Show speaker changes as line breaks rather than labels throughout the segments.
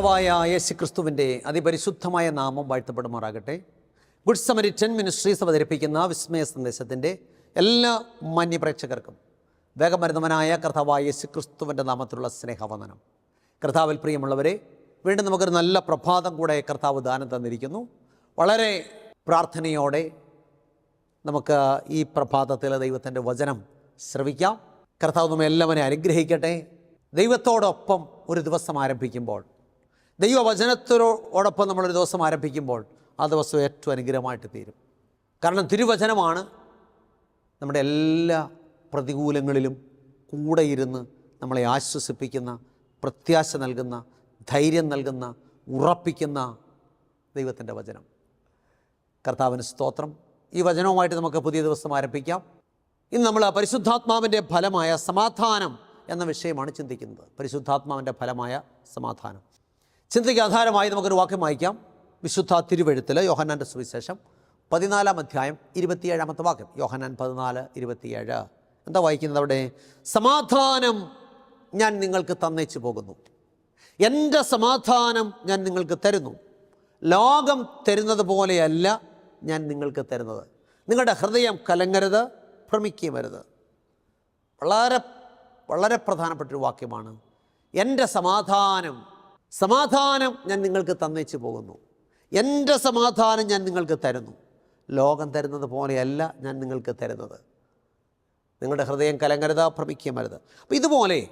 കർത്താവായ യേശു ക്രിസ്തുവിന്റെ അതിപരിശുദ്ധമായ നാമം വാഴ്ത്തപ്പെടുമാറാകട്ടെ. ഗുഡ് സമരിറ്റൻ മിനിസ്ട്രീസ് അവതരിപ്പിക്കുന്ന വിസ്മയ സന്ദേശത്തിന്റെ എല്ലാ മാന്യപ്രേക്ഷകർക്കും വേഗം വരുന്നവനായ കർത്താവായ യേശു ക്രിസ്തുവിന്റെ നാമത്തിലുള്ള സ്നേഹവന്ദനം. കർത്താവിൽ പ്രിയമുള്ളവരെ വീണ്ടും നമുക്കൊരു നല്ല പ്രഭാതം കൂടെ കർത്താവ് ദാനം തന്നിരിക്കുന്നു. വളരെ പ്രാർത്ഥനയോടെ നമുക്ക് ഈ പ്രഭാതത്തിലെ ദൈവത്തിന്റെ വചനം ശ്രവിക്കാം. കർത്താവ് നമ്മെ എല്ലാവരെയും അനുഗ്രഹിക്കട്ടെ. ദൈവത്തോടൊപ്പം ഒരു ദിവസം ആരംഭിക്കുമ്പോൾ ദൈവവചനത്തോടൊപ്പം നമ്മളൊരു ദിവസം ആരംഭിക്കുമ്പോൾ ആ ദിവസം ഏറ്റവും അനുഗ്രഹമായിട്ട് തീരും. കാരണം തിരുവചനമാണ് നമ്മുടെ എല്ലാ പ്രതികൂലങ്ങളിലും കൂടെ ഇരുന്ന് നമ്മളെ ആശ്വസിപ്പിക്കുന്ന പ്രത്യാശ നൽകുന്ന ധൈര്യം നൽകുന്ന ഉറപ്പിക്കുന്ന ദൈവത്തിന്റെ വചനം. കർത്താവിന് സ്തോത്രം. ഈ വചനവുമായിട്ട് നമുക്ക് പുതിയ ദിവസം ആരംഭിക്കാം. ഇന്ന് നമ്മൾ പരിശുദ്ധാത്മാവിന്റെ ഫലമായ സമാധാനം എന്ന വിഷയമാണ് ചിന്തിക്കുന്നത്. പരിശുദ്ധാത്മാവിന്റെ ഫലമായ സമാധാനം. ചിന്തയ്ക്ക് ആധാരമായി നമുക്കൊരു വാക്യം വായിക്കാം. വിശുദ്ധ തിരുവഴുത്തിൽ യോഹന്നാന്റെ സുവിശേഷം പതിനാലാം അധ്യായം ഇരുപത്തിയേഴാമത്തെ വാക്യം. യോഹന്നാൻ പതിനാല് ഇരുപത്തിയേഴ്. എന്താ വായിക്കുന്നത് അവിടെ? സമാധാനം ഞാൻ നിങ്ങൾക്ക് തന്നേച്ചു പോകുന്നു. എന്റെ സമാധാനം ഞാൻ നിങ്ങൾക്ക് തരുന്നു. ലോകം തരുന്നത് പോലെയല്ല ഞാൻ നിങ്ങൾക്ക് തരുന്നത്. നിങ്ങളുടെ ഹൃദയം കലങ്ങരുത് ഭ്രമിക്കുകയും വരുത് വളരെ വളരെ പ്രധാനപ്പെട്ടൊരു വാക്യമാണ്. എന്റെ സമാധാനം സമാധാനം ഞാൻ നിങ്ങൾക്ക് തന്നേച്ചു പോകുന്നു. എന്റെ സമാധാനം ഞാൻ നിങ്ങൾക്ക് തരുന്നു. ലോകം തരുന്നത് പോലെയല്ല ഞാൻ നിങ്ങൾക്ക് തരുന്നത്. നിങ്ങളുടെ ഹൃദയം കലങ്ങരുത് ഭ്രമിക്കുകയും അപ്പം ഇതുപോലെ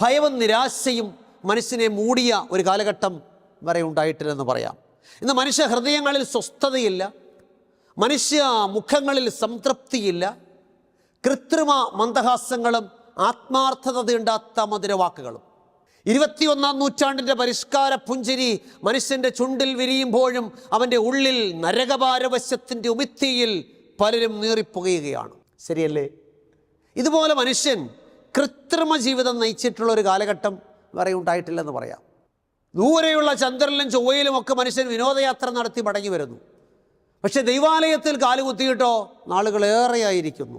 ഭയവും നിരാശയും മനുഷ്യനെ മൂടിയ ഒരു കാലഘട്ടം വരെ ഉണ്ടായിട്ടില്ലെന്ന് പറയാം. ഇന്ന് മനുഷ്യ ഹൃദയങ്ങളിൽ സ്വസ്ഥതയില്ല. മനുഷ്യ മുഖങ്ങളിൽ സംതൃപ്തിയില്ല. കൃത്രിമ മന്ദഹാസങ്ങളും ആത്മാർത്ഥത തീണ്ടാത്ത മധുരവാക്കുകളും. ഇരുപത്തിയൊന്നാം നൂറ്റാണ്ടിന്റെ പരിഷ്കാര പുഞ്ചിരി മനുഷ്യന്റെ ചുണ്ടിൽ വിരിയുമ്പോഴും അവന്റെ ഉള്ളിൽ നരകപാരവശ്യത്തിന്റെ ഉമിത്തിയിൽ പലരും നീറിപ്പുകയുകയാണ്. ശരിയല്ലേ? ഇതുപോലെ മനുഷ്യൻ കൃത്രിമ ജീവിതം നയിച്ചിട്ടുള്ള ഒരു കാലഘട്ടം വരെ ഉണ്ടായിട്ടില്ലെന്ന് പറയാം. ദൂരെയുള്ള ചന്ദ്രനിലും ചൊവ്വയിലും ഒക്കെ മനുഷ്യൻ വിനോദയാത്ര നടത്തി മടങ്ങി വരുന്നു. പക്ഷേ ദൈവാലയത്തിൽ കാലുകുത്തിയിട്ടോ നാളുകളേറെയായിരിക്കുന്നു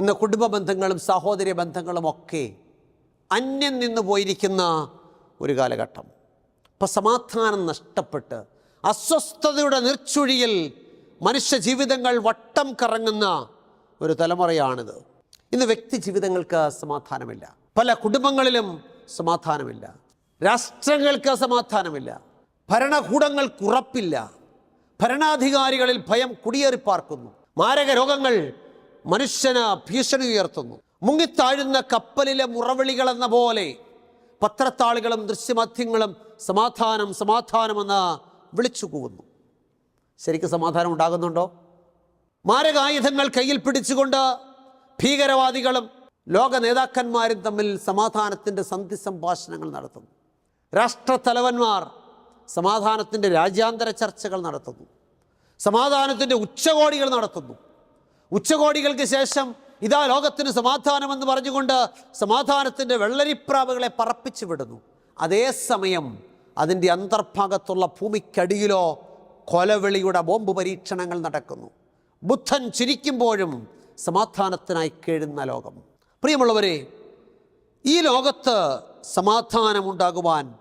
ഇന്ന് കുടുംബ ബന്ധങ്ങളും സഹോദര ബന്ധങ്ങളും ഒക്കെ അന്യം നിന്ന് പോയിരിക്കുന്ന ഒരു കാലഘട്ടം. ഇപ്പം സമാധാനം നഷ്ടപ്പെട്ട് അസ്വസ്ഥതയുടെ നിർച്ചുഴിയിൽ മനുഷ്യ ജീവിതങ്ങൾ വട്ടം കറങ്ങുന്ന ഒരു തലമുറയാണിത്. ഇന്ന് വ്യക്തി ജീവിതങ്ങൾക്ക് സമാധാനമില്ല. പല കുടുംബങ്ങളിലും സമാധാനമില്ല. രാഷ്ട്രങ്ങൾക്ക് സമാധാനമില്ല. ഭരണകൂടങ്ങൾ കുറപ്പില്ല ഭരണാധികാരികളിൽ ഭയം കുടിയേറി പാർക്കുന്നു മാരക രോഗങ്ങൾ മനുഷ്യന് ഭീഷണി ഉയർത്തുന്നു. മുങ്ങിത്താഴുന്ന കപ്പലിലെ മുറവിളികൾ എന്ന പോലെ പത്രത്താളുകളും ദൃശ്യമാധ്യമങ്ങളും സമാധാനം സമാധാനമെന്ന് വിളിച്ചു കൂവുന്നു. ശരിക്കും സമാധാനം ഉണ്ടാകുന്നുണ്ടോ? മാരകായുധങ്ങൾ കയ്യിൽ പിടിച്ചുകൊണ്ട് ഭീകരവാദികളും ലോക നേതാക്കന്മാരും തമ്മിൽ സമാധാനത്തിന്റെ സന്ധി സംഭാഷണങ്ങൾ നടത്തുന്നു. രാഷ്ട്രത്തലവന്മാർ സമാധാനത്തിന്റെ രാജ്യാന്തര ചർച്ചകൾ നടത്തുന്നു. സമാധാനത്തിന്റെ ഉച്ചകോടികൾ നടത്തുന്നു. ഉച്ചകോടികൾക്ക് ശേഷം ഇതാ ലോകത്തിന് സമാധാനമെന്ന് പറഞ്ഞുകൊണ്ട് സമാധാനത്തിന്റെ വെള്ളരിപ്രാവുകളെ പറപ്പിച്ചു വിടുന്നു. അതേസമയം അതിന്റെ അന്തർഭാഗത്തുള്ള ഭൂമിക്കടിയിലോ കൊലവിളിയുടെ ബോംബ് പരീക്ഷണങ്ങൾ നടക്കുന്നു. ബുദ്ധൻ ചിരിക്കുമ്പോഴും സമാധാനത്തിനായി കേഴുന്ന ലോകം. പ്രിയമുള്ളവരെ ഈ ലോകത്ത് സമാധാനമുണ്ടാകുവാൻ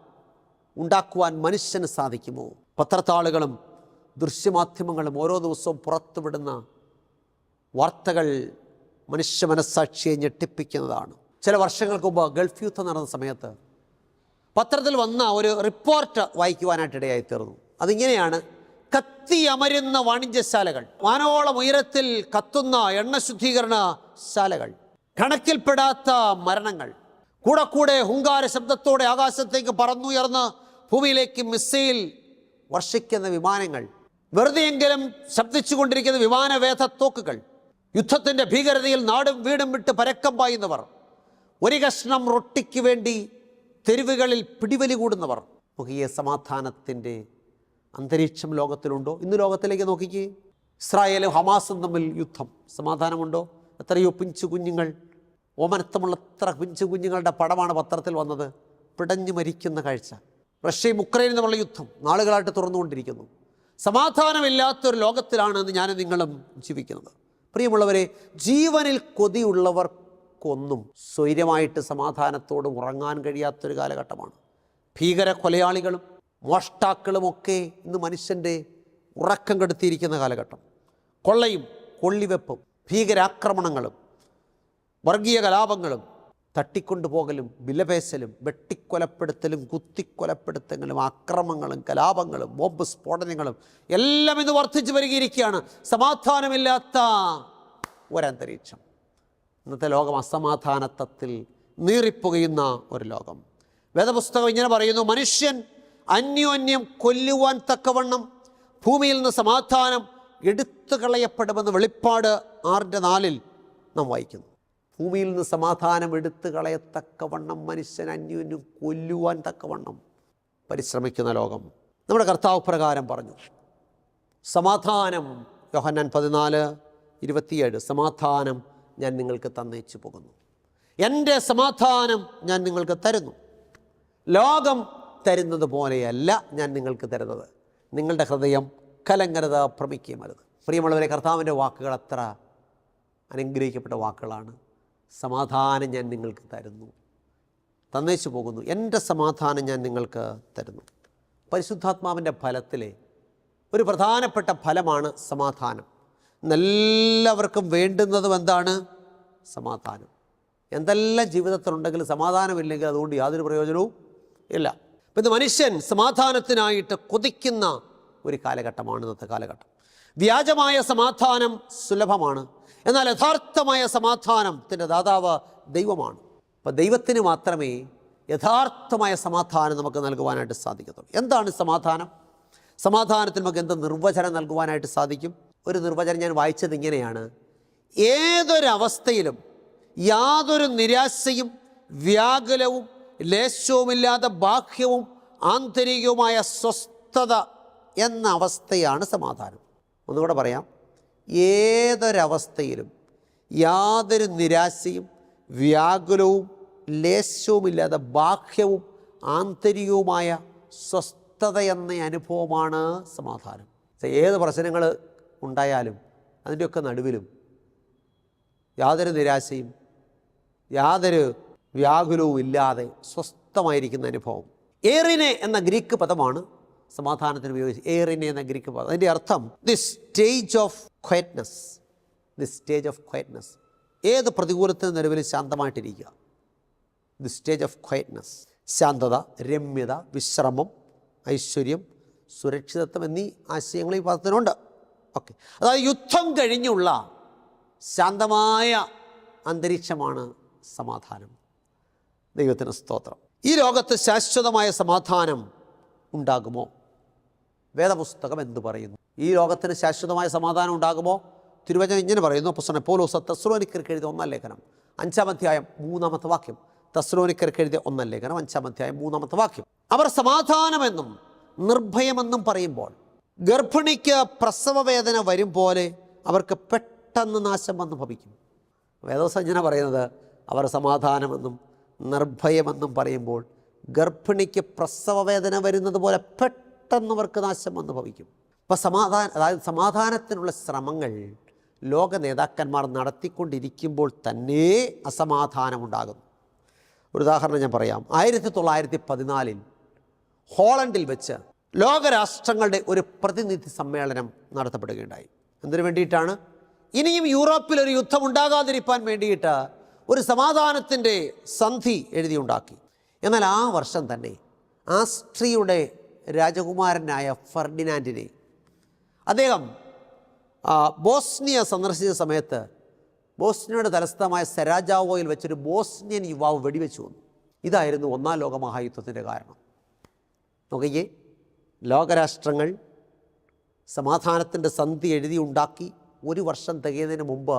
ഉണ്ടാക്കുവാൻ മനുഷ്യന് സാധിക്കുമോ? പത്രത്താളുകളും ദൃശ്യമാധ്യമങ്ങളും ഓരോ ദിവസവും പുറത്തുവിടുന്ന വാർത്തകൾ മനുഷ്യ മനസ്സാക്ഷിയെ ഞെട്ടിപ്പിക്കുന്നതാണ്. ചില വർഷങ്ങൾക്ക് മുമ്പ് ഗൾഫ് യുദ്ധം നടന്ന സമയത്ത് പത്രത്തിൽ വന്ന ഒരു റിപ്പോർട്ട് വായിക്കുവാനായിട്ടിടയായി തീർന്നു അതിങ്ങനെയാണ് കത്തി അമരുന്ന വാണിജ്യശാലകൾ വാനോളം ഉയരത്തിൽ കത്തുന്ന എണ്ണ ശുദ്ധീകരണ ശാലകൾ കണക്കിൽപ്പെടാത്ത മരണങ്ങൾ കൂടെ കൂടെ ഹുങ്കാര ശബ്ദത്തോടെ ആകാശത്തേക്ക് പറന്നുയർന്ന് ഭൂമിയിലേക്ക് മിസൈൽ വർഷിക്കുന്ന വിമാനങ്ങൾ വെറുതെയെങ്കിലും ശബ്ദിച്ചുകൊണ്ടിരിക്കുന്ന വിമാനവേധ തോക്കുകൾ യുദ്ധത്തിന്റെ ഭീകരതയിൽ നാടും വീടും വിട്ട് പരക്കം പായുന്നവർ. ഒരു കഷ്ണം റൊട്ടിക്ക് വേണ്ടി തെരുവുകളിൽ പിടിവലി കൂടുന്നവർ. നോക്കിയേ സമാധാനത്തിന്റെ അന്തരീക്ഷം ലോകത്തിലുണ്ടോ? ഇന്ന് ലോകത്തിലേക്ക് നോക്കിക്കേ. ഇസ്രായേലും ഹമാസും തമ്മിൽ യുദ്ധം. സമാധാനമുണ്ടോ? എത്രയോ പിഞ്ചു കുഞ്ഞുങ്ങൾ ഓമനത്തമുള്ള എത്ര പിഞ്ചു കുഞ്ഞുങ്ങളുടെ പടമാണ് പത്രത്തിൽ വന്നത്. പിടഞ്ഞു മരിക്കുന്ന കാഴ്ച. റഷ്യയും ഉക്രൈനും തമ്മിലുള്ള യുദ്ധം നാളുകളായിട്ട് തുറന്നുകൊണ്ടിരിക്കുന്നു. സമാധാനമില്ലാത്തൊരു ലോകത്തിലാണ് ഇന്ന് ഞാനും നിങ്ങളും ജീവിക്കുന്നത്. പ്രിയമുള്ളവരെ ജീവനിൽ കൊതിയുള്ളവർക്കൊന്നും സ്വൈര്യമായിട്ട് സമാധാനത്തോട് ഉറങ്ങാൻ കഴിയാത്തൊരു കാലഘട്ടമാണ്. ഭീകര കൊലയാളികളും മോഷ്ടാക്കളുമൊക്കെ ഇന്ന് മനുഷ്യന്റെ ഉറക്കം കെടുത്തിയിരിക്കുന്ന കാലഘട്ടം. കൊള്ളയും കൊള്ളിവെപ്പും ഭീകരാക്രമണങ്ങളും വർഗീയ കലാപങ്ങളും തട്ടിക്കൊണ്ടുപോകലും വിലപേശലും വെട്ടിക്കൊലപ്പെടുത്തലും കുത്തിക്കൊലപ്പെടുത്തലും ആക്രമങ്ങളും കലാപങ്ങളും ബോംബ് സ്ഫോടനങ്ങളും എല്ലാം ഇന്ന് വർദ്ധിച്ചു വരികയിരിക്കുകയാണ്. സമാധാനമില്ലാത്ത ഒരന്തരീക്ഷം. ഇന്നത്തെ ലോകം അസമാധാനത്വത്തിൽ നീറിപ്പുകയുന്ന ഒരു ലോകം. വേദപുസ്തകം ഇങ്ങനെ പറയുന്നു മനുഷ്യൻ അന്യോന്യം കൊല്ലുവാൻ തക്കവണ്ണം ഭൂമിയിൽ നിന്ന് സമാധാനം എടുത്തു കളയപ്പെടുമെന്ന് വെളിപ്പാട് ആറിന്റെ നാലിൽ നാം വായിക്കുന്നു. ഭൂമിയിൽ നിന്ന് സമാധാനം എടുത്തു കളയത്തക്കവണ്ണം മനുഷ്യൻ അന്യോന്യം കൊല്ലുവാൻ തക്കവണ്ണം പരിശ്രമിക്കുന്ന ലോകം. നമ്മുടെ കർത്താവ് പ്രകാരം പറഞ്ഞു. സമാധാനം യോഹന്നാൻ പതിനാല് ഇരുപത്തിയേഴ്. സമാധാനം ഞാൻ നിങ്ങൾക്ക് തന്നയിച്ചു പോകുന്നു. എന്റെ സമാധാനം ഞാൻ നിങ്ങൾക്ക് തരുന്നു. ലോകം തരുന്നത് പോലെയല്ല ഞാൻ നിങ്ങൾക്ക് തരുന്നത്. നിങ്ങളുടെ ഹൃദയം കലങ്കരത ഭ്രമിക്കുകയും അരുത്. പ്രിയമുള്ളവരെ കർത്താവിന്റെ വാക്കുകൾ അത്ര അനുഗ്രഹിക്കപ്പെട്ട വാക്കുകളാണ്. സമാധാനം ഞാൻ നിങ്ങൾക്ക് തരുന്നു. തന്നേച്ചു പോകുന്നു. എന്റെ സമാധാനം ഞാൻ നിങ്ങൾക്ക് തരുന്നു. പരിശുദ്ധാത്മാവിന്റെ ഫലത്തിലെ ഒരു പ്രധാനപ്പെട്ട ഫലമാണ് സമാധാനം. നല്ലവർക്കും വേണ്ടുന്നതും എന്താണ്? സമാധാനം. എന്തെല്ലാം ജീവിതത്തിലുണ്ടെങ്കിലും സമാധാനമില്ലെങ്കിൽ അതുകൊണ്ട് യാതൊരു പ്രയോജനവും ഇല്ല. പിന്നെ മനുഷ്യൻ സമാധാനത്തിനായിട്ട് കൊതിക്കുന്ന ഒരു കാലഘട്ടമാണ് ഇന്നത്തെ കാലഘട്ടം. വ്യാജമായ സമാധാനം സുലഭമാണ്. എന്നാൽ യഥാർത്ഥമായ സമാധാനത്തിന്റെ ദാതാവ് ദൈവമാണ്. അപ്പോൾ ദൈവത്തിന് മാത്രമേ യഥാർത്ഥമായ സമാധാനം നമുക്ക് നൽകുവാനായിട്ട് സാധിക്കത്തുള്ളൂ. എന്താണ് സമാധാനം? സമാധാനത്തിന് നമുക്ക് എന്ത് നിർവചനം നൽകുവാനായിട്ട് സാധിക്കും? ഒരു നിർവചനം ഞാൻ വായിച്ചത് ഇങ്ങനെയാണ്. ഏതൊരവസ്ഥയിലും യാതൊരു നിരാശയും വ്യാകുലവും ലേശവുമില്ലാതെ ബാഹ്യവും ആന്തരികവുമായ സ്വസ്ഥത എന്ന അവസ്ഥയാണ് സമാധാനം. ഒന്നുകൂടെ പറയാം. ഏതൊരവസ്ഥയിലും യാതൊരു നിരാശയും വ്യാകുലവും ലേശവുമില്ലാതെ ബാഹ്യവും ആന്തരികവുമായ സ്വസ്ഥത എന്ന അനുഭവമാണ് സമാധാനം. ഏത് പ്രശ്നങ്ങൾ ഉണ്ടായാലും അതിന്റെയൊക്കെ നടുവിലും യാതൊരു നിരാശയും യാതൊരു വ്യാകുലവും ഇല്ലാതെ സ്വസ്ഥമായിരിക്കുന്ന അനുഭവം. ഏറിനെ എന്ന ഗ്രീക്ക് പദമാണ് സമാധാനത്തിന് ഉപയോഗിച്ച് ഏറിനെ എന്ന ഗ്രീക്ക് പദം. അതിന്റെ അർത്ഥം the stage of quietness the stage of quietness ഏത് പ്രതികൂലത്തിന് നിലവിൽ ശാന്തമായിട്ടിരിക്കുക. ദി സ്റ്റേജ് ഓഫ് ക്വയറ്റ്നസ് ശാന്തത രമ്യത വിശ്രമം ഐശ്വര്യം സുരക്ഷിതത്വം എന്നീ ആശയങ്ങൾ ഈ പദത്തിനുണ്ട്. ഓക്കെ അതായത് യുദ്ധം കഴിഞ്ഞുള്ള ശാന്തമായ അന്തരീക്ഷമാണ് സമാധാനം. ദൈവത്തിന് സ്തോത്രം. ഈ ലോകത്ത് ശാശ്വതമായ സമാധാനം ഉണ്ടാകുമോ? വേദപുസ്തകം എന്തു പറയുന്നു? ഈ ലോകത്തിന് ശാശ്വതമായ സമാധാനം ഉണ്ടാകുമോ? തിരുവചനം ഇങ്ങനെ പറയുന്നു പുസ്തകം പോലോസ തസ്രോനിക്കർക്ക് എഴുതിയ ഒന്നാം ലേഖനം. അഞ്ചാം അധ്യായം മൂന്നാമത്തെ വാക്യം. തസ്രോനിക്കർക്ക് എഴുതിയ ഒന്നാം ലേഖനം അഞ്ചാം അധ്യായം മൂന്നാമത്തെ വാക്യം. അവർ സമാധാനമെന്നും നിർഭയമെന്നും പറയുമ്പോൾ ഗർഭിണിക്ക് പ്രസവ വേദന വരും പോലെ അവർക്ക് പെട്ടെന്ന് നാശം വന്ന് ഭവിക്കും. വേദസഞ്ജന പറയുന്നത് അവർ സമാധാനമെന്നും നിർഭയമെന്നും പറയുമ്പോൾ ഗർഭിണിക്ക് പ്രസവ വേദന വരുന്നത് പോലെ പെട്ടെന്ന് അവർക്ക് നാശം വന്നു ഭവിക്കും അപ്പോൾ സമാധാന അതായത് സമാധാനത്തിനുള്ള ശ്രമങ്ങൾ ലോക നേതാക്കന്മാർ നടത്തിക്കൊണ്ടിരിക്കുമ്പോൾ തന്നെ അസമാധാനമുണ്ടാകുന്നു ഒരു ഉദാഹരണം ഞാൻ പറയാം. ആയിരത്തി തൊള്ളായിരത്തി പതിനാലിൽ ഹോളണ്ടിൽ വെച്ച് ലോകരാഷ്ട്രങ്ങളുടെ ഒരു പ്രതിനിധി സമ്മേളനം നടത്തപ്പെടുകയുണ്ടായി. എന്തിനു വേണ്ടിയിട്ടാണ്? ഇനിയും യൂറോപ്പിൽ ഒരു യുദ്ധം ഉണ്ടാകാതിരിക്കാൻ വേണ്ടിയിട്ട് ഒരു സമാധാനത്തിന്റെ സന്ധി എഴുതിയുണ്ടാക്കി. എന്നാൽ ആ വർഷം തന്നെ ആസ്ട്രിയുടെ രാജകുമാരനായ ഫർഡിനാൻഡിനെ. അദ്ദേഹം ബോസ്നിയ സന്ദർശിച്ച സമയത്ത് ബോസ്നിയയുടെ തലസ്ഥാനമായ സെരാജാവോയിൽ വെച്ചൊരു ബോസ്നിയൻ യുവാവ് വെടിവെച്ചു വന്നു. ഇതായിരുന്നു ഒന്നാം ലോക മഹായുദ്ധത്തിന്റെ കാരണം. നോക്കിയേ ലോകരാഷ്ട്രങ്ങൾ സമാധാനത്തിന്റെ സന്ധി എഴുതി ഉണ്ടാക്കി ഒരു വർഷം തികയുന്നതിന് മുമ്പ്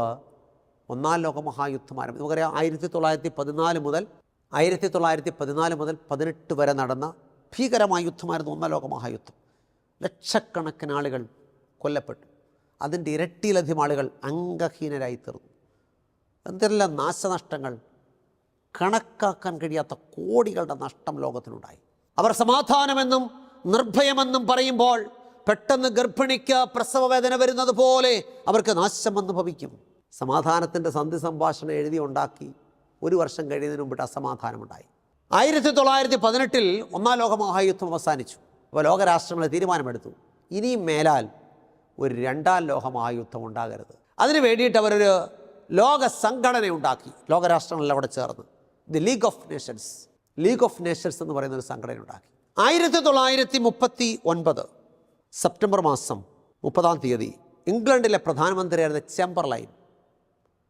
ഒന്നാം ലോകമഹായുദ്ധം ആരംഭിച്ചു നമുക്കറിയാം ആയിരത്തി തൊള്ളായിരത്തി പതിനാല് മുതൽ ആയിരത്തി തൊള്ളായിരത്തി പതിനാല് മുതൽ പതിനെട്ട് വരെ നടന്ന ഭീകരമായ യുദ്ധമായിരുന്നു ഒന്നാം ലോക മഹായുദ്ധം. ലക്ഷക്കണക്കിന് ആളുകൾ കൊല്ലപ്പെട്ടു. അതിന്റെ ഇരട്ടിയിലധികം ആളുകൾ അംഗഹീനരായി തീർന്നു എന്തെല്ലാം നാശനഷ്ടങ്ങൾ കണക്കാക്കാൻ കഴിയാത്ത കോടികളുടെ നഷ്ടം ലോകത്തിനുണ്ടായി. അവർ സമാധാനമെന്നും നിർഭയമെന്നും പറയുമ്പോൾ പെട്ടെന്ന് ഗർഭിണിക്ക് പ്രസവവേദന വരുന്നത് പോലെ അവർക്ക് നാശം വന്ന് ഭവിക്കും സമാധാനത്തിന്റെ സന്ധി സംഭാഷണം എഴുതി ഉണ്ടാക്കി ഒരു വർഷം കഴിയുന്നതിന് മുമ്പിട്ട് അസമാധാനമുണ്ടായി. ആയിരത്തി തൊള്ളായിരത്തി പതിനെട്ടിൽ ഒന്നാം ലോക മഹായുദ്ധം അവസാനിച്ചു. അപ്പോൾ ലോകരാഷ്ട്രങ്ങളെ തീരുമാനമെടുത്തു. ഇനിയും മേലാൽ ഒരു രണ്ടാം ലോകമഹായുദ്ധം ഉണ്ടാകരുത്. അതിനു വേണ്ടിയിട്ട് അവരൊരു ലോക സംഘടന ഉണ്ടാക്കി. ലോകരാഷ്ട്രങ്ങളിൽ അവിടെ ചേർന്ന്. The League of Nations. League of Nations എന്ന് പറയുന്ന ഒരു സംഘടന ഉണ്ടാക്കി. ആയിരത്തി തൊള്ളായിരത്തി മുപ്പത്തി ഒൻപത് സെപ്റ്റംബർ മാസം മുപ്പതാം തീയതി ഇംഗ്ലണ്ടിലെ പ്രധാനമന്ത്രിയായിരുന്ന ചെമ്പർലൈൻ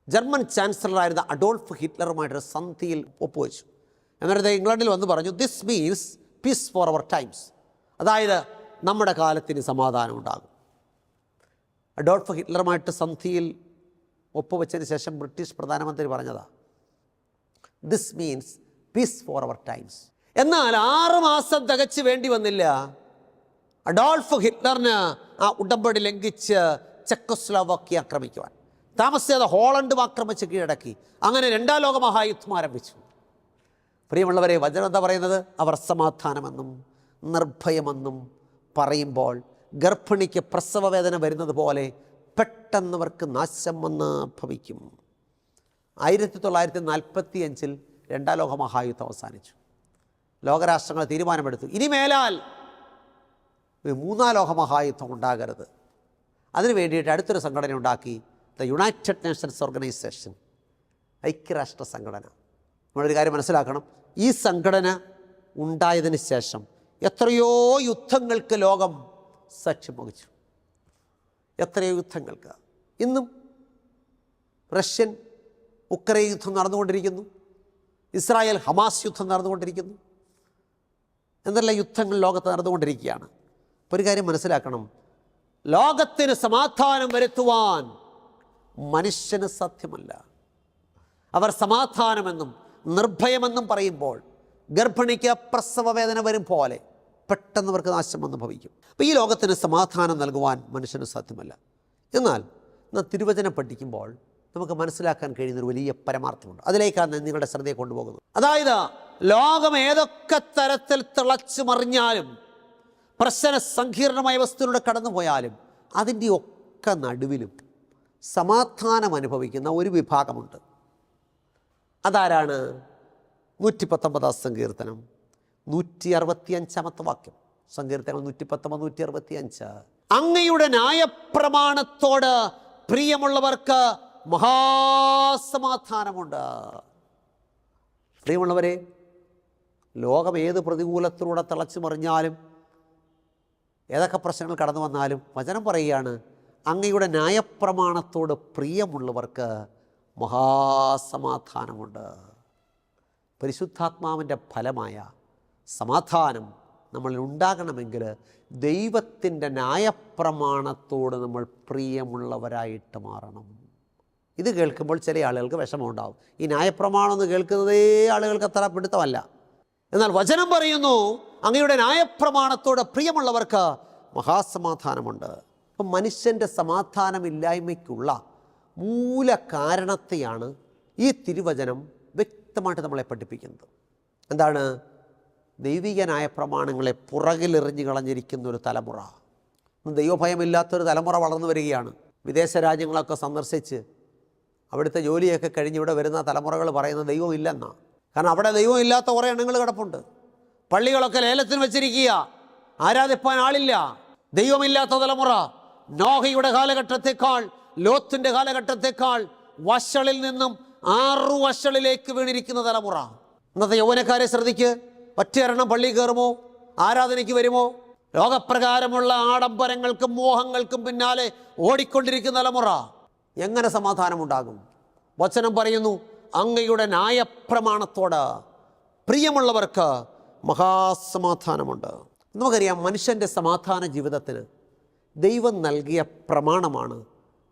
ജർമ്മൻ ചാൻസലറായിരുന്ന അഡോൾഫ് ഹിറ്റ്ലറുമായിട്ടൊരു സന്ധിയിൽ ഒപ്പുവെച്ചു. എന്നിട്ട് ഇംഗ്ലണ്ടിൽ വന്ന് പറഞ്ഞു this means peace for our times അതായത് നമ്മുടെ കാലത്തിന് സമാധാനം ഉണ്ടാകും. അഡോൾഫ് ഹിറ്റ്ലറുമായിട്ട് സന്ധിയിൽ ഒപ്പുവെച്ചതിന് ശേഷം ബ്രിട്ടീഷ് പ്രധാനമന്ത്രി പറഞ്ഞതാ this means peace for our times എന്നാൽ ആറ് മാസം തികച്ച് വേണ്ടി വന്നില്ല. അഡോൾഫ് ഹിറ്റ്ലറിന് ആ ഉടമ്പടി ലംഘിച്ച് ചെക്കോസ്ലോവാക്കി ആക്രമിക്കുവാൻ താമസിയാതെ ഹോളണ്ടും ആക്രമിച്ച് കീഴടക്കി. അങ്ങനെ രണ്ടാം ലോക മഹായുദ്ധം ആരംഭിച്ചു. പ്രിയമുള്ളവരെ വചനം എന്താ പറയുന്നത്? അവർ സമാധാനമെന്നും നിർഭയമെന്നും പറയുമ്പോൾ ഗർഭിണിക്ക് പ്രസവവേദന വരുന്നത് പോലെ പെട്ടെന്നവർക്ക് നാശം വന്ന് ഭവിക്കും. ആയിരത്തി തൊള്ളായിരത്തി നാൽപ്പത്തി അഞ്ചിൽ രണ്ടാം ലോക മഹായുദ്ധം അവസാനിച്ചു. ലോകരാഷ്ട്രങ്ങൾ തീരുമാനമെടുത്തു. ഇനി മേലാൽ ഒരു മൂന്നാം ലോക മഹായുദ്ധം ഉണ്ടാകരുത്. അതിനു വേണ്ടിയിട്ട് അടുത്തൊരു സംഘടന ഉണ്ടാക്കി ദ യുണൈറ്റഡ് നേഷൻസ് ഓർഗനൈസേഷൻ ഐക്യരാഷ്ട്ര സംഘടന. നമ്മളൊരു കാര്യം മനസ്സിലാക്കണം. ഈ സംഘടന ഉണ്ടായതിന് ശേഷം എത്രയോ യുദ്ധങ്ങൾക്ക് ലോകം സാക്ഷ്യം വഹിച്ചു. എത്രയോ യുദ്ധങ്ങൾക്ക്. ഇന്നും റഷ്യൻ ഉക്രൈൻ യുദ്ധം നടന്നുകൊണ്ടിരിക്കുന്നു. ഇസ്രായേൽ ഹമാസ് യുദ്ധം നടന്നുകൊണ്ടിരിക്കുന്നു. എന്നെല്ലാം യുദ്ധങ്ങൾ ലോകത്ത് നടന്നുകൊണ്ടിരിക്കുകയാണ്. അപ്പോൾ ഒരു കാര്യം മനസ്സിലാക്കണം. ലോകത്തിന് സമാധാനം വരുത്തുവാൻ മനുഷ്യന് സാധ്യമല്ല. അവർ സമാധാനമെന്നും നിർഭയമെന്നും പറയുമ്പോൾ ഗർഭിണിക്ക് പ്രസവ വേദന വരും പോലെ പെട്ടെന്ന് അവർക്ക് നാശം വന്ന് ഭവിക്കും അപ്പോൾ ഈ ലോകത്തിന് സമാധാനം നൽകുവാൻ മനുഷ്യന് സാധ്യമല്ല. എന്നാൽ നാം തിരുവചനം പഠിക്കുമ്പോൾ നമുക്ക് മനസ്സിലാക്കാൻ കഴിയുന്ന ഒരു വലിയ പരമാർത്ഥമുണ്ട്. അതിലേക്കാണ് നിങ്ങളുടെ ശ്രദ്ധയെ കൊണ്ടുപോകുന്നത്. അതായത് ലോകം ഏതൊക്കെ തരത്തിൽ തിളച്ചു മറിഞ്ഞാലും പ്രശ്ന സങ്കീർണമായ വസ്തുവിലൂടെ കടന്നുപോയാലും അതിന്റെ ഒക്കെ നടുവിലും സമാധാനം അനുഭവിക്കുന്ന ഒരു വിഭാഗമുണ്ട്. അതാരാണ്? നൂറ്റി പത്തൊമ്പതാം സങ്കീർത്തനം. നൂറ്റി അറുപത്തി അഞ്ചാമത്തെ വാക്യം. സങ്കീർത്തനം നൂറ്റി പത്തൊമ്പത് നൂറ്റി അറുപത്തി അഞ്ച് അങ്ങയുടെ ന്യായപ്രമാണത്തോട് പ്രിയമുള്ളവർക്ക് മഹാസമാധാനമുണ്ട്. പ്രിയമുള്ളവരെ ലോകം ഏത് പ്രതികൂലത്തിലൂടെ തിളച്ചു മറിഞ്ഞാലും ഏതൊക്കെ പ്രശ്നങ്ങൾ കടന്നു വന്നാലും വചനം പറയുകയാണ് അങ്ങയുടെ ന്യായപ്രമാണത്തോട് പ്രിയമുള്ളവർക്ക് മഹാസമാധാനമുണ്ട്. പരിശുദ്ധാത്മാവിന്റെ ഫലമായ സമാധാനം നമ്മളിൽ ഉണ്ടാകണമെങ്കിൽ ദൈവത്തിന്റെ ന്യായപ്രമാണത്തോട് നമ്മൾ പ്രിയമുള്ളവരായിട്ട് മാറണം. ഇത് കേൾക്കുമ്പോൾ ചില ആളുകൾക്ക് വിഷമമുണ്ടാവും. ഈ ന്യായപ്രമാണം എന്ന് കേൾക്കുന്നതേ ആളുകൾക്ക് അത്ര പിടുത്തമല്ല. എന്നാൽ വചനം പറയുന്നു അങ്ങയുടെ ന്യായപ്രമാണത്തോട് പ്രിയമുള്ളവർക്ക് മഹാസമാധാനമുണ്ട്. അപ്പം മനുഷ്യന്റെ സമാധാനമില്ലായ്മയ്ക്കുള്ള മൂല കാരണത്തെയാണ് ഈ തിരുവചനം വ്യക്തമായിട്ട് നമ്മളെ പഠിപ്പിക്കുന്നത്. എന്താണ്? ദൈവികനായ പ്രമാണങ്ങളെ പുറകിലെറിഞ്ഞു കളഞ്ഞിരിക്കുന്ന ഒരു തലമുറ. ദൈവഭയമില്ലാത്തൊരു തലമുറ വളർന്നു വരികയാണ്. വിദേശ രാജ്യങ്ങളൊക്കെ സന്ദർശിച്ച് അവിടുത്തെ ജോലിയൊക്കെ കഴിഞ്ഞ് ഇവിടെ വരുന്ന തലമുറകൾ പറയുന്ന ദൈവമില്ലെന്നാണ് കാരണം അവിടെ ദൈവമില്ലാത്ത കുറേ എണ്ണങ്ങൾ കിടപ്പുണ്ട്. പള്ളികളൊക്കെ ലേലത്തിന് വെച്ചിരിക്കുക. ആരാധിപ്പാൻ ആളില്ല. ദൈവമില്ലാത്ത തലമുറ. നോഹയുടെ കാലഘട്ടത്തെക്കാൾ ലോത്തിന്റെ കാലഘട്ടത്തെക്കാൾ വഷളിൽ നിന്നും ആറു വഷളിലേക്ക് വീണിരിക്കുന്ന തലമുറ. ഇന്നത്തെ യൗവനക്കാരെ ശ്രദ്ധിക്ക്. ഒറ്റയെണ്ണം പള്ളി കയറുമോ? ആരാധനയ്ക്ക് വരുമോ? ലോകപ്രകാരമുള്ള ആഡംബരങ്ങൾക്കും മോഹങ്ങൾക്കും പിന്നാലെ ഓടിക്കൊണ്ടിരിക്കുന്ന തലമുറ എങ്ങനെ സമാധാനമുണ്ടാകും? വചനം പറയുന്നു അങ്ങയുടെ ന്യായപ്രമാണത്തോട് പ്രിയമുള്ളവർക്ക് മഹാസമാധാനമുണ്ട്. നമുക്കറിയാം മനുഷ്യന്റെ സമാധാന ജീവിതത്തിന് ദൈവം നൽകിയ പ്രമാണമാണ്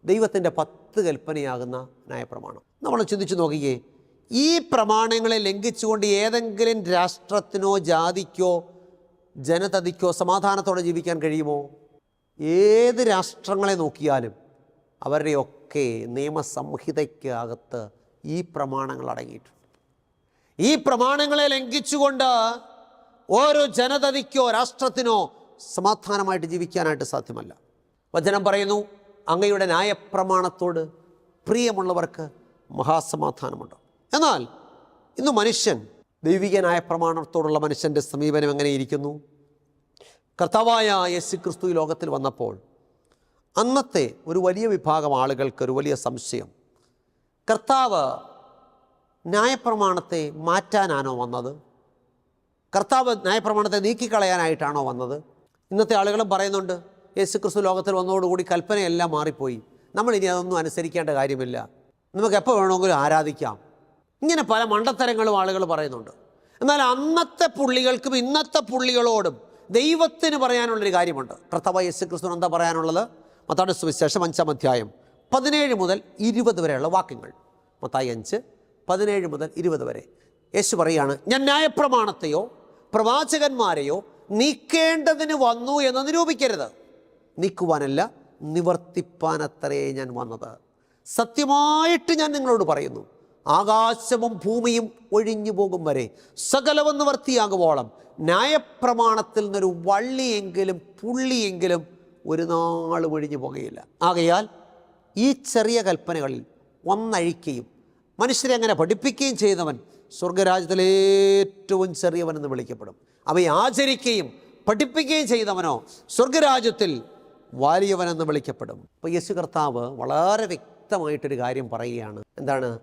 ദൈവത്തിന്റെ പത്ത് കൽപ്പനയാകുന്ന ന്യായപ്രമാണം. നമ്മൾ ചിന്തിച്ചു നോക്കിയേ ഈ പ്രമാണങ്ങളെ ലംഘിച്ചുകൊണ്ട് ഏതെങ്കിലും രാഷ്ട്രത്തിനോ ജാതിക്കോ ജനതതിക്കോ സമാധാനത്തോടെ ജീവിക്കാൻ കഴിയുമോ? ഏത് രാഷ്ട്രങ്ങളെ നോക്കിയാലും അവരുടെയൊക്കെ നിയമസംഹിതയ്ക്ക് അകത്ത് ഈ പ്രമാണങ്ങൾ അടങ്ങിയിട്ടുണ്ട്. ഈ പ്രമാണങ്ങളെ ലംഘിച്ചുകൊണ്ട് ഓരോ ജനതതിക്കോ രാഷ്ട്രത്തിനോ സമാധാനമായിട്ട് ജീവിക്കാനായിട്ട് സാധ്യമല്ല. വചനം പറയുന്നു അങ്ങയുടെ ന്യായപ്രമാണത്തോട് പ്രിയമുള്ളവർക്ക് മഹാസമാധാനമുണ്ട്. എന്നാൽ ഇന്ന് മനുഷ്യൻ ദൈവിക ന്യായപ്രമാണത്തോടുള്ള മനുഷ്യന്റെ സമീപനം എങ്ങനെയിരിക്കുന്നു കർത്താവായ യേശു ക്രിസ്തു ഈ ലോകത്തിൽ വന്നപ്പോൾ അന്നത്തെ ഒരു വലിയ വിഭാഗം ആളുകൾക്ക് ഒരു വലിയ സംശയം. കർത്താവ് ന്യായപ്രമാണത്തെ മാറ്റാനാണോ വന്നത്? കർത്താവ് ന്യായപ്രമാണത്തെ നീക്കിക്കളയാനായിട്ടാണോ വന്നത്? ഇന്നത്തെ ആളുകളും പറയുന്നുണ്ട് യേശു ക്രിസ്തു ലോകത്തിൽ വന്നതോടുകൂടി കൽപ്പനയെല്ലാം മാറിപ്പോയി. നമ്മൾ ഇനി അതൊന്നും അനുസരിക്കേണ്ട കാര്യമില്ല. നമുക്ക് എപ്പോൾ വേണമെങ്കിലും ആരാധിക്കാം. ഇങ്ങനെ പല മണ്ടത്തരങ്ങളും ആളുകൾ പറയുന്നുണ്ട്. എന്നാൽ അന്നത്തെ പുള്ളികൾക്കും ഇന്നത്തെ പുള്ളികളോടും ദൈവത്തിന് പറയാനുള്ളൊരു കാര്യമുണ്ട്. കർത്താവ് യേശു ക്രിസ്തു എന്താ പറയാനുള്ളത്? മത്താട് സുവിശേഷം അഞ്ചാം അധ്യായം പതിനേഴ് മുതൽ ഇരുപത് വരെയുള്ള വാക്യങ്ങൾ. മത്തായി അഞ്ച് പതിനേഴ് മുതൽ ഇരുപത് വരെ. യേശു പറയാണ് ഞാൻ ന്യായപ്രമാണത്തെയോ പ്രവാചകന്മാരെയോ നീക്കേണ്ടതിന് വന്നു എന്ന് നിരൂപിക്കരുത്. നീക്കുവാനല്ല നിവർത്തിപ്പാനത്രേ ഞാൻ വന്നത്. സത്യമായിട്ട് ഞാൻ നിങ്ങളോട് പറയുന്നു ആകാശവും ഭൂമിയും ഒഴിഞ്ഞു പോകും വരെ സകലവും നിവർത്തിയാകുവോളം. ന്യായപ്രമാണത്തിൽ നിന്നൊരു വള്ളിയെങ്കിലും പുള്ളിയെങ്കിലും ഒരു നാളും ഒഴിഞ്ഞു പോകുകയില്ല. ആകയാൽ ഈ ചെറിയ കൽപ്പനകളിൽ ഒന്നഴിക്കുകയും മനുഷ്യരെ അങ്ങനെ പഠിപ്പിക്കുകയും ചെയ്യുന്നവൻ സ്വർഗരാജ്യത്തിലെ ഏറ്റവും ചെറിയവനെന്ന് വിളിക്കപ്പെടും. അവയെ ആചരിക്കുകയും പഠിപ്പിക്കുകയും ചെയ്തവനോ സ്വർഗരാജ്യത്തിൽ വലിയവനെന്ന് വിളിക്കപ്പെടും. അപ്പോൾ യേശു കർത്താവ് വളരെ വ്യക്തമായിട്ടൊരു കാര്യം പറയുകയാണ്. എന്താണ്?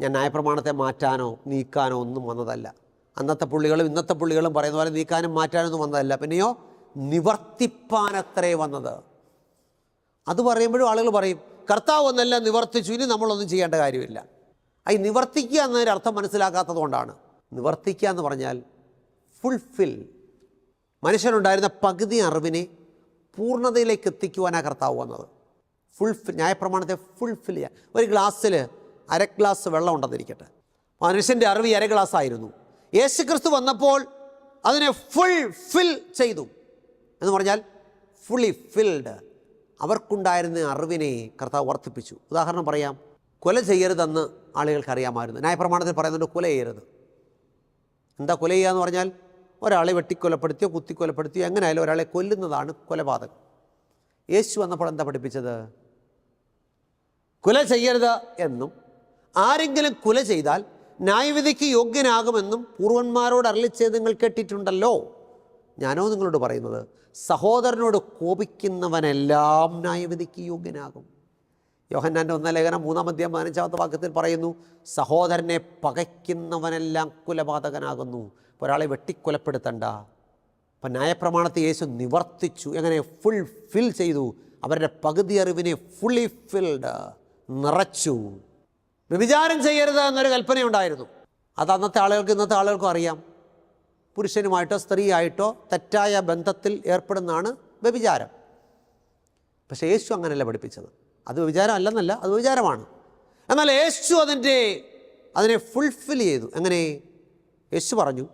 ഞാൻ ന്യായപ്രമാണത്തെ മാറ്റാനോ നീക്കാനോ ഒന്നും വന്നതല്ല. അന്നത്തെ പുള്ളികളും ഇന്നത്തെ പുള്ളികളും പറയുന്ന പോലെ നീക്കാനും മാറ്റാനൊന്നും വന്നതല്ല. പിന്നെയോ നിവർത്തിപ്പാനത്രേ വന്നത്. അത് പറയുമ്പോഴും ആളുകൾ പറയും കർത്താവ് ഒന്നെല്ലാം നിവർത്തിച്ചു. ഇനി നമ്മളൊന്നും ചെയ്യേണ്ട കാര്യമില്ല. ഈ നിവർത്തിക്കുക എന്നതിന്റെ അർത്ഥം മനസ്സിലാക്കാത്തത് കൊണ്ടാണ്. നിവർത്തിക്കുക എന്ന് പറഞ്ഞാൽ ഫുൾഫിൽ മനുഷ്യനുണ്ടായിരുന്ന പകുതി അറിവിനെ പൂർണതയിലേക്ക് എത്തിക്കുവാനാണ് കർത്താവ് വന്നത്. ഫുൾഫിൽ ന്യായപ്രമാണത്തെ ഫുൾഫിൽ ചെയ്യാൻ. ഒരു ഗ്ലാസ്സിൽ അര ഗ്ലാസ് വെള്ളം ഉണ്ടെന്നിരിക്കട്ടെ. മനുഷ്യന്റെ അറിവ് അര ഗ്ലാസ് ആയിരുന്നു യേശു ക്രിസ്തു വന്നപ്പോൾ അതിനെ ഫുൾ ഫിൽ ചെയ്തു. എന്ന് പറഞ്ഞാൽ ഫുള്ളി ഫിൽഡ് അവർക്കുണ്ടായിരുന്ന അറിവിനെ കർത്താവ് വർദ്ധിപ്പിച്ചു. ഉദാഹരണം പറയാം. കൊല ചെയ്യരുതെന്ന് ആളുകൾക്ക് അറിയാമായിരുന്നു. ന്യായപ്രമാണത്തിൽ പറയുന്നുണ്ട് കൊല ചെയ്യരുത്. എന്താ കൊല ചെയ്യുക എന്ന് പറഞ്ഞാൽ ഒരാളെ വെട്ടിക്കൊലപ്പെടുത്തിയോ കുത്തിക്കൊലപ്പെടുത്തിയോ എങ്ങനെയായാലും ഒരാളെ കൊല്ലുന്നതാണ് കൊലപാതകം. യേശു വന്നപ്പോൾ എന്താ പഠിപ്പിച്ചത്? കുല ചെയ്യരുത് എന്നും ആരെങ്കിലും കുല ചെയ്താൽ ന്യായവിധിക്ക് യോഗ്യനാകുമെന്നും പൂർവന്മാരോട് അരളിച്ചത് നിങ്ങൾ കേട്ടിട്ടുണ്ടല്ലോ. ഞാനോ നിങ്ങളോട് പറയുന്നത് സഹോദരനോട് കോപിക്കുന്നവനെല്ലാം ന്യായവിധിക്ക് യോഗ്യനാകും. യോഹന്നാന്റെ ഒന്നാം ലേഖനം മൂന്നാം അധ്യായം പതിനഞ്ചാമത്തെ വാക്യത്തിൽ പറയുന്നു സഹോദരനെ പകയ്ക്കുന്നവനെല്ലാം കുലപാതകനാകുന്നു. ഒരാളെ വെട്ടിക്കൊലപ്പെടുത്തണ്ട. അപ്പം ന്യായപ്രമാണത്തെ യേശു നിവർത്തിച്ചു എങ്ങനെ ഫുൾ ഫിൽ ചെയ്തു. അവരുടെ പകുതി അറിവിനെ ഫുള്ളി ഫിൽഡ് നിറച്ചു. വ്യഭിചാരം ചെയ്യരുത് എന്നൊരു കൽപ്പനയുണ്ടായിരുന്നു. അത് അന്നത്തെ ആളുകൾക്ക് ഇന്നത്തെ ആളുകൾക്കും അറിയാം. പുരുഷനുമായിട്ടോ സ്ത്രീയായിട്ടോ തെറ്റായ ബന്ധത്തിൽ ഏർപ്പെടുന്നതാണ് വ്യഭിചാരം. പക്ഷേ യേശു അങ്ങനെയല്ല പഠിപ്പിച്ചത്. അത് വിചാരം അല്ലെന്നല്ല അത് വിചാരമാണ്. എന്നാൽ യേശു അതിന്റെ അതിനെ ഫുൾഫിൽ ചെയ്തു. എങ്ങനെ? യേശു പറഞ്ഞു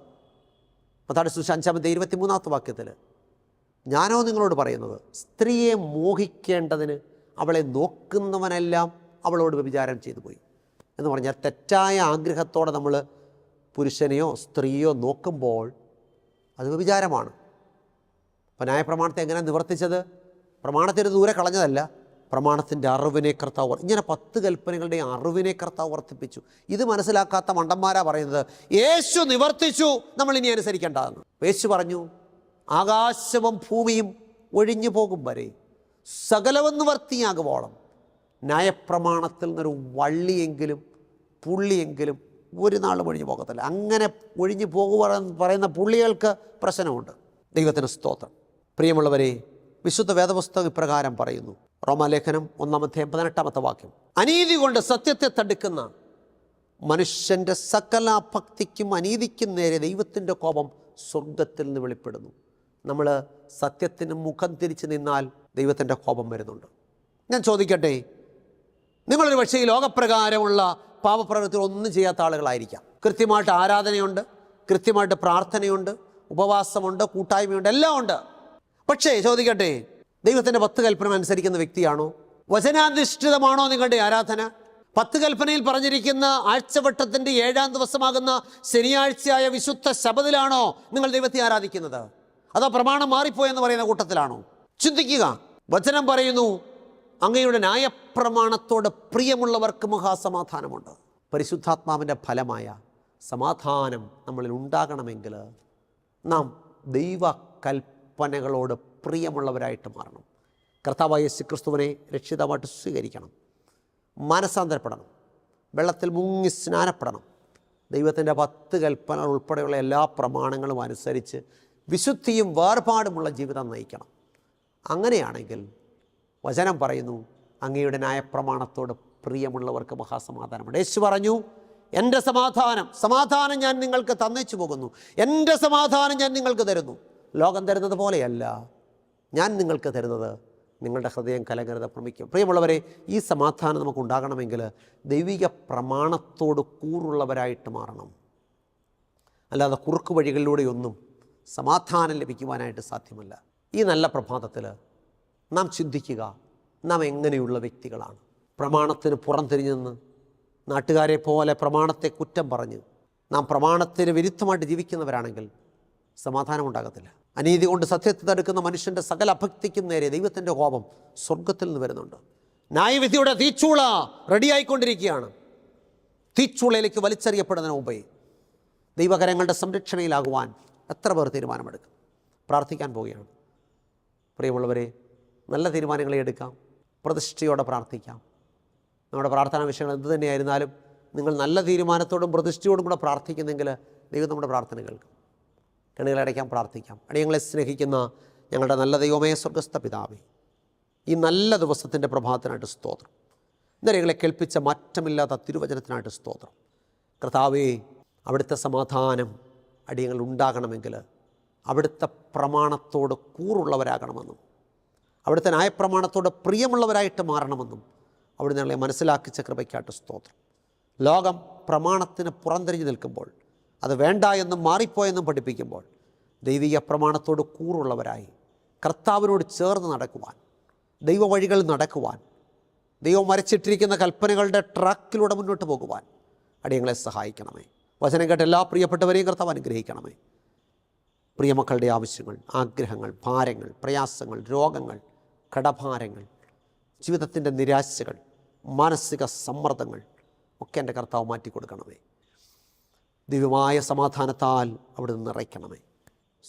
പത്താട് സുശ അഞ്ചാമത്തെ ഇരുപത്തിമൂന്നാമത്തെ വാക്യത്തിൽ ഞാനോ നിങ്ങളോട് പറയുന്നത് സ്ത്രീയെ മോഹിക്കേണ്ടതിന് അവളെ നോക്കുന്നവനെല്ലാം അവളോട് വിചാരം ചെയ്തു പോയി. എന്ന് പറഞ്ഞാൽ തെറ്റായ ആഗ്രഹത്തോടെ നമ്മൾ പുരുഷനെയോ സ്ത്രീയോ നോക്കുമ്പോൾ അത് വിചാരമാണ് അപ്പോൾ ന്യായപ്രമാണത്തെ എങ്ങനെ നിവർത്തിച്ചത്? പ്രമാണത്തിന് ദൂരെ കളഞ്ഞതല്ല. പ്രമാണത്തിന്റെ അറിവിനെ കർത്താവ് ഇങ്ങനെ പത്ത് കൽപ്പനകളുടെ അറിവിനെ കർത്താവ് വർദ്ധിപ്പിച്ചു. ഇത് മനസ്സിലാക്കാത്ത മണ്ടന്മാരാ പറയുന്നത് യേശു നിവർത്തിച്ചു നമ്മൾ ഇനി അനുസരിക്കേണ്ടതെന്ന് യേശു പറഞ്ഞു ആകാശവും ഭൂമിയും ഒഴിഞ്ഞു പോകും വരെ സകലവും നിവർത്തിയാകുവോളം. ന്യായപ്രമാണത്തിൽ നിന്നൊരു വള്ളിയെങ്കിലും പുള്ളിയെങ്കിലും ഒരു നാളും ഒഴിഞ്ഞു പോകത്തില്ല. അങ്ങനെ ഒഴിഞ്ഞു പോകുക പറയുന്ന പുള്ളികൾക്ക് പ്രശ്നമുണ്ട്. ദൈവത്തിന് സ്തോത്രം. പ്രിയമുള്ളവരെ വിശുദ്ധ വേദപുസ്തകം ഇപ്രകാരം പറയുന്നു. റോമാലേഖനം ഒന്നാമത്തെ പതിനെട്ടാമത്തെ വാക്യം. അനീതി കൊണ്ട് സത്യത്തെ തടുക്കുന്ന മനുഷ്യന്റെ സകല ഭക്തിക്കും അനീതിക്കും നേരെ ദൈവത്തിന്റെ കോപം സ്വർഗത്തിൽ നിന്ന് വെളിപ്പെടുന്നു. നമ്മൾ സത്യത്തിന് മുഖം തിരിച്ച് നിന്നാൽ ദൈവത്തിന്റെ കോപം വരുന്നുണ്ട്. ഞാൻ ചോദിക്കട്ടെ നിങ്ങളൊരു പക്ഷേ ഈ ലോകപ്രകാരമുള്ള പാപപ്രവൃത്തികൾ ഒന്നും ചെയ്യാത്ത ആളുകളായിരിക്കാം. കൃത്യമായിട്ട് ആരാധനയുണ്ട് കൃത്യമായിട്ട് പ്രാർത്ഥനയുണ്ട് ഉപവാസമുണ്ട് കൂട്ടായ്മയുണ്ട് എല്ലാം ഉണ്ട് പക്ഷേ ചോദിക്കട്ടെ ദൈവത്തിന്റെ പത്ത് കൽപ്പന അനുസരിക്കുന്ന വ്യക്തിയാണോ? വചനാധിഷ്ഠിതമാണോ നിങ്ങളുടെ ആരാധന? പത്ത് കൽപ്പനയിൽ പറഞ്ഞിരിക്കുന്ന ആഴ്ചവട്ടത്തിന്റെ ഏഴാം ദിവസമാകുന്ന ശനിയാഴ്ചയായ വിശുദ്ധ ശബദിലാണോ നിങ്ങൾ ദൈവത്തെ ആരാധിക്കുന്നത്? അതോ പ്രമാണം മാറിപ്പോയെന്ന് പറയുന്ന കൂട്ടത്തിലാണോ? ചിന്തിക്കുക. വചനം പറയുന്നു അങ്ങയുടെ ന്യായപ്രമാണത്തോട് പ്രിയമുള്ളവർക്ക് മഹാസമാധാനമുണ്ട്. പരിശുദ്ധാത്മാവിന്റെ ഫലമായ സമാധാനം നമ്മളിൽ ഉണ്ടാകണമെങ്കിൽ നാം ദൈവ കൽപ്പനകളോട് പ്രിയമുള്ളവരായിട്ട് മാറണം. കർത്താവായ ക്രിസ്തുവിനെ രക്ഷിതമായിട്ട് സ്വീകരിക്കണം. മാനസാന്തരപ്പെടണം. വെള്ളത്തിൽ മുങ്ങി സ്നാനപ്പെടണം. ദൈവത്തിന്റെ പത്ത് കൽപ്പന ഉൾപ്പെടെയുള്ള എല്ലാ പ്രമാണങ്ങളും അനുസരിച്ച് വിശുദ്ധിയും വേർപാടുമുള്ള ജീവിതം നയിക്കണം. അങ്ങനെയാണെങ്കിൽ വചനം പറയുന്നു അങ്ങയുടെ ന്യായപ്രമാണത്തോട് പ്രിയമുള്ളവർക്ക് മഹാസമാധാനമുണ്ട്. യേശു പറഞ്ഞു എന്റെ സമാധാനം സമാധാനം ഞാൻ നിങ്ങൾക്ക് തന്നിച്ചു പോകുന്നു. എന്റെ സമാധാനം ഞാൻ നിങ്ങൾക്ക് തരുന്നു. ലോകം തരുന്നത് പോലെയല്ല. ഞാൻ നിങ്ങൾക്ക് തരുന്നത് നിങ്ങളുടെ ഹൃദയം കലകരുത ഭ്രമിക്കും പ്രിയമുള്ളവരെ ഈ സമാധാനം നമുക്ക് ഉണ്ടാകണമെങ്കിൽ ദൈവിക പ്രമാണത്തോട് കൂറുള്ളവരായിട്ട് മാറണം. അല്ലാതെ കുറുക്ക് വഴികളിലൂടെയൊന്നും സമാധാനം ലഭിക്കുവാനായിട്ട് സാധ്യമല്ല. ഈ നല്ല പ്രഭാതത്തിൽ നാം ചിന്തിക്കുക നാം എങ്ങനെയുള്ള വ്യക്തികളാണ്. പ്രമാണത്തിന് പുറംതിരിഞ്ഞു നിന്ന് നാട്ടുകാരെ പോലെ പ്രമാണത്തെ കുറ്റം പറഞ്ഞ് നാം പ്രമാണത്തിന് വിരുദ്ധമായിട്ട് ജീവിക്കുന്നവരാണെങ്കിൽ സമാധാനം ഉണ്ടാകത്തില്ല. അനീതി കൊണ്ട് സത്യത്തെ തടുക്കുന്ന മനുഷ്യന്റെ സകല അഭക്തിക്കും നേരെ ദൈവത്തിന്റെ കോപം സ്വർഗത്തിൽ നിന്ന് വരുന്നുണ്ട്. ന്യായവിധിയുടെ തീച്ചൂള റെഡിയായിക്കൊണ്ടിരിക്കുകയാണ്. തീച്ചൂളയിലേക്ക് വലിച്ചെറിയപ്പെടുന്നതിന് മുമ്പേ ദൈവകരങ്ങളുടെ സംരക്ഷണയിലാകുവാൻ എത്ര പേർ തീരുമാനമെടുക്കും? പ്രാർത്ഥിക്കാൻ പോവുകയാണ്. പ്രിയമുള്ളവരെ നല്ല തീരുമാനങ്ങളെ എടുക്കാം. പ്രതിഷ്ഠയോടെ പ്രാർത്ഥിക്കാം. നമ്മുടെ പ്രാർത്ഥനാ വിഷയങ്ങൾ എന്ത് തന്നെയായിരുന്നാലും നിങ്ങൾ നല്ല തീരുമാനത്തോടും പ്രതിഷ്ഠയോടും കൂടെ പ്രാർത്ഥിക്കുന്നെങ്കിൽ ദൈവം നമ്മുടെ പ്രാർത്ഥന കേൾക്കും. കണ്ണുകളടയ്ക്കാൻ പ്രാർത്ഥിക്കാം. അടിയങ്ങളെ സ്നേഹിക്കുന്ന ഞങ്ങളുടെ നല്ല ദൈവമേ സ്വർഗസ്ഥ പിതാവേ ഈ നല്ല ദിവസത്തിന്റെ പ്രഭാതത്തിനായിട്ട് സ്തോത്രം. ഇന്നലെ കേൾപ്പിച്ച മാറ്റമില്ലാത്ത തിരുവചനത്തിനായിട്ട് സ്തോത്രം. കർത്താവേ അവിടുത്തെ സമാധാനം അടിയങ്ങൾ ഉണ്ടാകണമെങ്കിൽ അവിടുത്തെ പ്രമാണത്തോട് കൂറുള്ളവരാകണമെന്നും അവിടുത്തെ ന്യായപ്രമാണത്തോട് പ്രിയമുള്ളവരായിട്ട് മാറണമെന്നും അവിടെ ഞങ്ങളെ മനസ്സിലാക്കിച്ച കൃപയ്ക്കായിട്ട് സ്തോത്രം. ലോകം പ്രമാണത്തിന് പുറംതിരിഞ്ഞു നിൽക്കുമ്പോൾ അത് വേണ്ട എന്നും മാറിപ്പോയെന്നും പഠിപ്പിക്കുമ്പോൾ ദൈവിക പ്രമാണത്തോട് കൂറുള്ളവരായി കർത്താവിനോട് ചേർന്ന് നടക്കുവാൻ ദൈവവഴികൾ നടക്കുവാൻ ദൈവം വരച്ചിട്ടിരിക്കുന്ന കൽപ്പനകളുടെ ട്രാക്കിലൂടെ മുന്നോട്ട് പോകുവാൻ അടിയങ്ങളെ സഹായിക്കണമേ. വചനം കേട്ട എല്ലാ പ്രിയപ്പെട്ടവരെയും കർത്താവ് അനുഗ്രഹിക്കണമേ. പ്രിയമക്കളുടെ ആവശ്യങ്ങൾ ആഗ്രഹങ്ങൾ ഭാരങ്ങൾ പ്രയാസങ്ങൾ രോഗങ്ങൾ കടഭാരങ്ങൾ ജീവിതത്തിന്റെ നിരാശകൾ മാനസിക സമ്മർദ്ദങ്ങൾ ഒക്കെ എന്റെ കർത്താവ് മാറ്റിക്കൊടുക്കണമേ. ദിവ്യമായ സമാധാനത്താൽ അവിടെ നിന്ന് നിറയ്ക്കണമേ.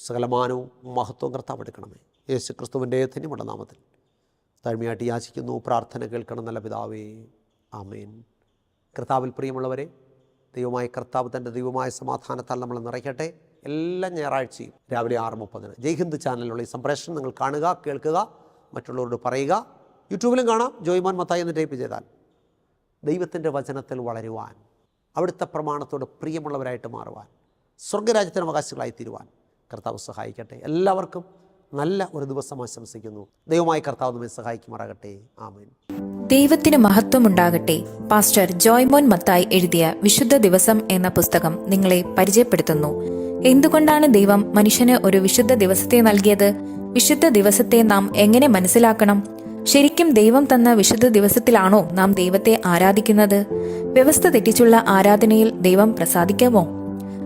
സകലമാനവും മഹത്വം കർത്താവ് എടുക്കണമേ. യേശു ക്രിസ്തുവിന്റെ ധന്യമുള്ള നാമത്തിൽ താഴ്മയായിട്ട് യാചിക്കുന്നു പ്രാർത്ഥന കേൾക്കണം നല്ല പിതാവേ. ആമേൻ. കർത്താവിൽ പ്രിയമുള്ളവരെ ദൈവമായ കർത്താവ് തന്റെ ദൈവമായ സമാധാനത്താൽ നമ്മൾ നിറയ്ക്കട്ടെ. എല്ലാ ഞായറാഴ്ചയും രാവിലെ ആറ് മുപ്പതിന് ജയ്ഹിന്ദ് ചാനലിലുള്ള ഈ സംപ്രേഷണം നിങ്ങൾ കാണുക കേൾക്കുക മറ്റുള്ളവരോട് പറയുക. യൂട്യൂബിലും കാണാം. ജോയ്മാൻ മത്തായി എന്ന് ടൈപ്പ് ചെയ്താൽ ദൈവത്തിന്റെ വചനത്തിൽ വളരുവാൻ അവിടുത്തെ പ്രമാണത്തോട് പ്രിയമുള്ളവരായിട്ട് മാറുവാൻ സ്വർഗരാജ്യത്തിന് അവകാശികളായി തീരുവാൻ കർത്താവ് സഹായിക്കട്ടെ. എല്ലാവർക്കും നല്ല ഒരു ദിവസം ആശംസിക്കുന്നു. ദൈവമായി കർത്താവ് നമ്മെ സഹായിക്കുമാറാകട്ടെ. ആമേൻ.
ദൈവത്തിന് മഹത്വമുണ്ടാകട്ടെ. പാസ്റ്റർ ജോയ്മോൻ മത്തായി എഴുതിയ വിശുദ്ധ ദിവസം എന്ന പുസ്തകം നിങ്ങളെ പരിചയപ്പെടുത്തുന്നു. എന്തുകൊണ്ടാണ് ദൈവം മനുഷ്യന് ഒരു വിശുദ്ധ ദിവസത്തെ നൽകിയത്? വിശുദ്ധ ദിവസത്തെ നാം എങ്ങനെ മനസ്സിലാക്കണം? ശരിക്കും ദൈവം തന്ന വിശുദ്ധ ദിവസത്തിലാണോ നാം ദൈവത്തെ ആരാധിക്കുന്നത്? വ്യവസ്ഥ തെറ്റിച്ചുള്ള ആരാധനയിൽ ദൈവം പ്രസാദിക്കാമോ?